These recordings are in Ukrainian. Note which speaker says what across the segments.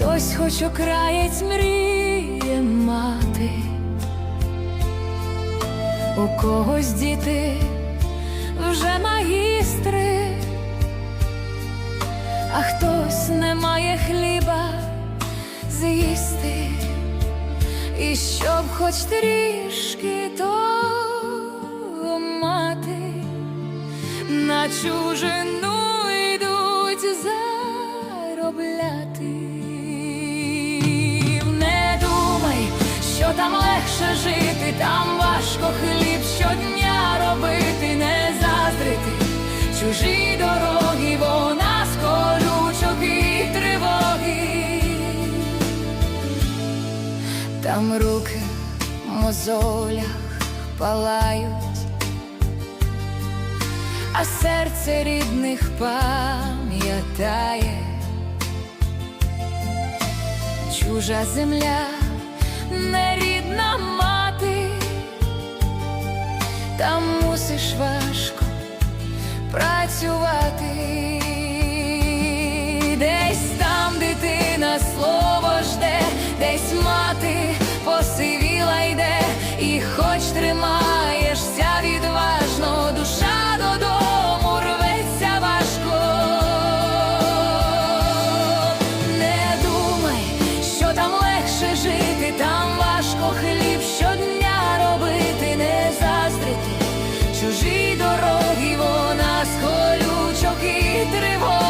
Speaker 1: хтось хоч окраєць мріє мати, у когось діти вже магістри, а хтось не має хліба з'їсти, і щоб хоч трішки то мати. На чужину там важко хліб щодня робити, не заздрити. Чужі дороги, бо нас колючок і тривоги. Там руки в мозолях палають а серце рідних пам'ятає, чужа земля, нерідна працювати, десь там дитина слово жде, десь мати посивіла йде, і хоч тримаєшся відважно, душа додому рветься важко. Не думай, що там легше жити, там важко хліб щодня робити, не заздрити чужі з колючок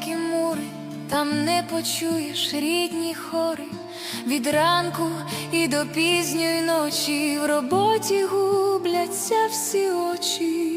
Speaker 1: високі мури, там не почуєш рідні хори. Від ранку і до пізньої ночі в роботі губляться всі очі.